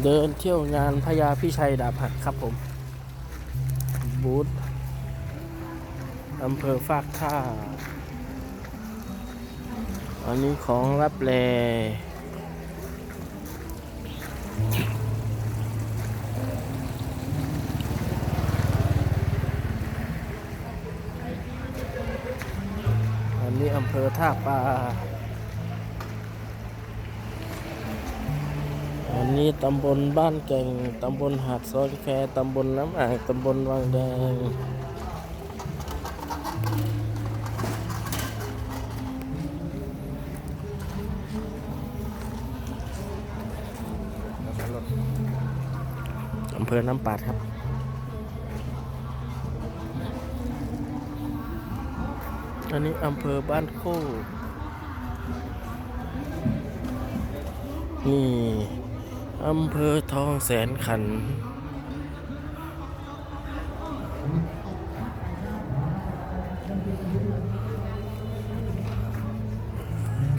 เดินเที่ยวงานพญาพิชัยดาบหักครับผม บูธอำเภอฟากท่า อันนี้ของรับแลอันนี้อำเภอท่าปลา อันนี้ตำบลบ้านแก่ง ตำบลหาดซอนแคตำบลน้ำอ่าง ตำบลวังแดง อำเภอน้ำปาดครับอันนี้อำเภอบ้านโคกนี่ อำเภอทองแสนขัน